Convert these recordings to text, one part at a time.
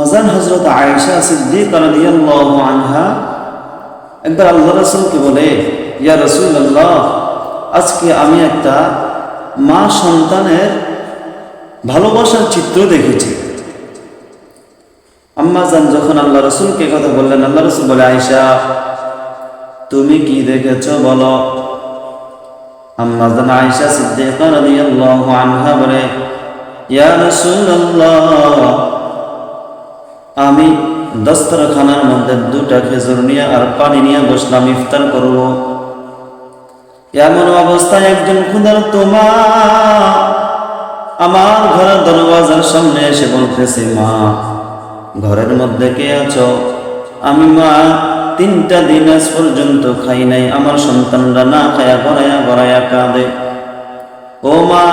আম্মাজান হজরত আয়েশা সিদ্দিক আনহা একবার আল্লাহ রসুলকে বলে, ইয়া রসুল্লাহ আজকে আমি একটা মা সন্তানের ভালোবাসার চিত্র দেখেছি। আম্মাজান যখন আল্লাহ রসুলকে কথা বললেন, আল্লাহ রসুল বলে, আয়েশা, তুমি কি দেখেছ বলো? আম্মাজান আয়েশা সিদ্দিকা রাদিয়াল্লাহু আনহা বলে, ইয়া রাসূলুল্লাহ আমি দস্তরখানার মধ্যে দুটা খেজুর নিয়ে আর পানি নিয়ে বসলাম, ইফতার করব। এমন অবস্থায় একজন ক্ষুদার তোমা আমার ঘরের দরওয়াজার সামনে এসে বলতেছে, মা, ঘরের মধ্যে কে আছো? আমি, মা, তিনটা দিন আজ পর্যন্ত খাই নাই, আমার সন্তানরা না খায়া গড়ায়া গড়ায়া কাঁদে। ও মা,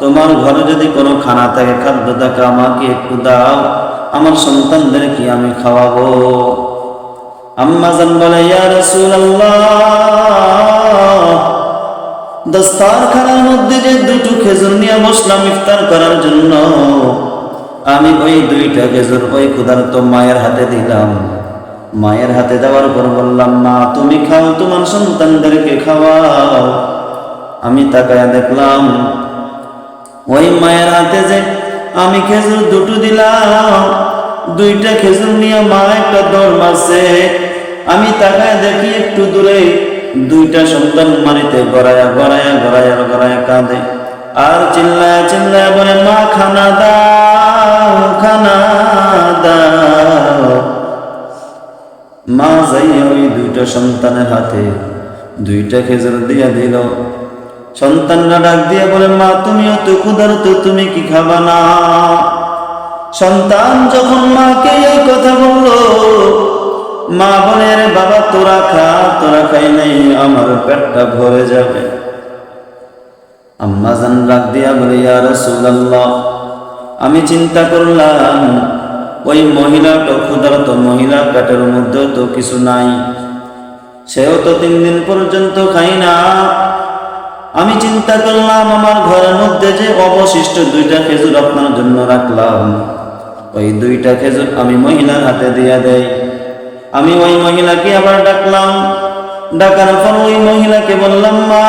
তোমার ঘরে যদি কোনো খানা থাকে, খাদ্য থাকে, আমাকে একটু দাও। আমার সন্তানদের কি আমি খাওয়াবো। আম্মা জান বলে, ইয়া রাসূলুল্লাহ, দস্তারখানার মধ্যে যে দুটো খেজুর নিয়ে বসলাম ইফতার করার জন্য, আমি ওই দুইটা খেজুর ওই ক্ষুধার্ত মায়ের হাতে দিলাম। মায়ের হাতে দেওয়ার পর বললাম, মা, তুমি খাও, তোমার সন্তানদেরকে খাওয়াও। আমি তাকায় দেখলাম, ওই মায়ের হাতে যে আমি খেজুর দুটো দিলাম, দুইটা খেজুর নিয়ে মা একটা দৌড় মারছে। আমি তাকায় দেখি একটু দূরে দুইটা সন্তান মারিতে গড়ায়া গড়ায়া গড়ায়া গড়ায়া কাঁদে। আর চিল্লায় চিল্লায় বলে, মা, খানা দাও খানা দাও। মা যাইয়া ওই দুইটা সন্তানের হাতে দুইটা খেজুর দিয়া দিল। সন্তানরা ডাক দিয়ে বলে, মা, তুমিও তো ক্ষুধার্ত, তুমি কি খাবা না? সন্তান যখন মাকে এই কথা বলল, মা বলে রে বাবা, তোরা খা, তোরা খাই নাই, আমার পেটটা ভরে যাবে। আম্মা জান ডাক দিয়া বলে, ইয়া রাসূলুল্লাহ, আমি চিন্তা করলাম, ওই মহিলা মহিলাটা ক্ষুধার্ত, মহিলা পেটের মধ্যেও তো কিছু নাই, সেও তো তিন দিন পর্যন্ত খাই না। আমি চিন্তা করলাম, আমার ঘরের মধ্যে যে অবশিষ্ট দুইটা খেজুর আপনার জন্য রাখলাম। ওই দুইটা খেজুর আমি মহিলার হাতে দিয়ে দেই। আমি ওই মহিলাকে আবার ডাকলাম। ডাকার পর ওই মহিলাকে বললাম, মা,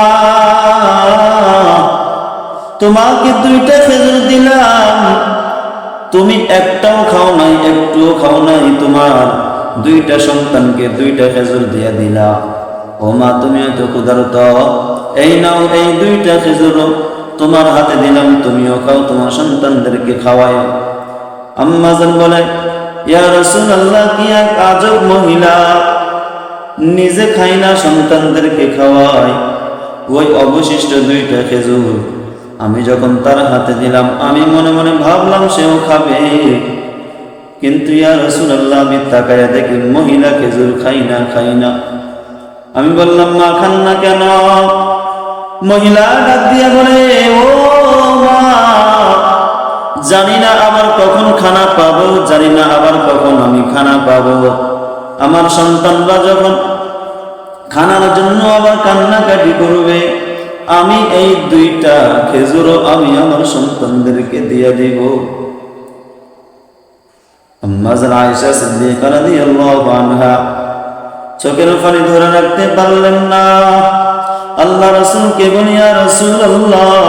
তোমাকে দুইটা খেজুর দিলাম। তুমি একটাও খাও নাই, একটুও খাও নাই। তোমার দুইটা সন্তানকে দুইটা খেজুর দিয়া দিলা। ও মা, তুমি তো ক্ষুধারত। এই নাও, এই দুইটা খেজুর তোমার হাতে দিলাম, তুমিও খাও, তোমার সন্তানদেরকে খাওয়াই আম্মাজান বলে, ইয়া রাসূলুল্লাহ, কি এক আজব মহিলা। নিজে খাই না, সন্তানদেরকে খাওয়ায় ওই অবশিষ্ট দুইটা খেজুর আমি যখন তার হাতে দিলাম, আমি মনে মনে ভাবলাম সেও খাবে। কিন্তু ইয়া রসুল আল্লাহ আমি তাকায়া দেখি মহিলা খেজুর খাই না খাই না। আমি বললাম, মা, খান না কেন? মহিলা ডাক দিয়া বলে, ও মা, জানি না আবার কখন খানা পাবো, জানি না আবার কখন আমি খানা পাবো। আমার সন্তানরা যখন খানার জন্য আবার কান্নাকাটি করবে, আমি এই দুইটা খেজুরও আমি আমার সন্তানদেরকে দিয়ে দিব। চোখের পানি ধরে রাখতে পারলেন না। আল্লাহ রসুলকে বলিয়া রসুল আল্লাহ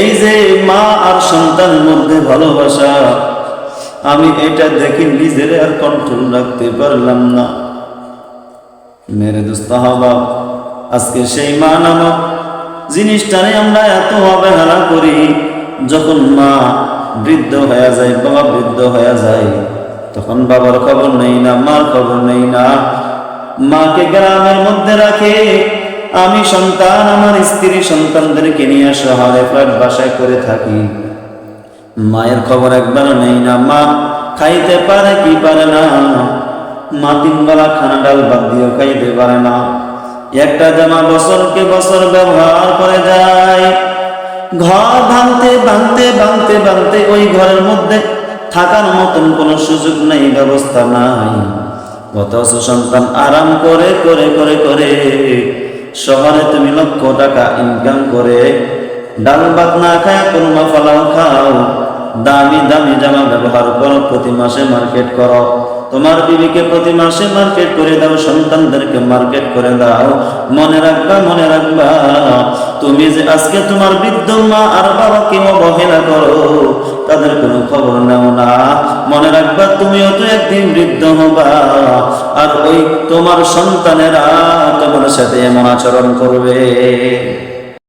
এই যে মা আর সন্তান মধ্যে ভালোবাসা, আমি এটা দেখে নিজের আর কন্ট্রোল রাখতে পারলাম না। মেরে দোস্ত আজকে সেই মা নামক জিনিসটারে আমরা এত অবহেলা করি, যখন মা বৃদ্ধ হয়ে যায়, বাবা বৃদ্ধ হয়ে যায়, তখন বাবার খবর নেই না, মার খবর নেই না। মাকে গ্রামের মধ্যে রাখে আমি সন্তান, আমার স্ত্রী সন্তানদেরকে নিয়ে শহরে ফ্ল্যাট বাসায় করে থাকি। মায়ের খবর একবার নেই না, মা খাইতে পারে কি পারে না। মা তিনবেলা খানা ডাল বাদ দিয়েও খাইতে পারে না। একটা জামা বছরকে বছর ব্যবহার করে যায়। ঘর ভাঙতে ভাঙতে ভাঙতে ভাঙতে ওই ঘরের মধ্যে থাকার মতন কোনো সুযোগ নেই, ব্যবস্থা নাই। অথচ সন্তান আরাম করে করে করে করে শহরে তুমি লক্ষ টাকা ইনকাম করে ডাল ভাত না খায় কোরমা ফলাও খাও। দামি দামি জামা ব্যবহার করো, প্রতি মাসে মার্কেট করো। তোমার বিবিকে প্রতি মাসে মার্কেট করে দাও, সন্তানদেরকে মার্কেট করে দাও। মনে রাখবা মনে রাখবা, তুমি যে আজকে তোমার বৃদ্ধ মা আর বাবাকে অবহেলা করো, তাদের কোনো খবর নেও না। তুমিও তো একদিন বৃদ্ধ হবা। আর ওই তোমার সন্তানেরা তোমার সাথে এমন আচরণ করবে।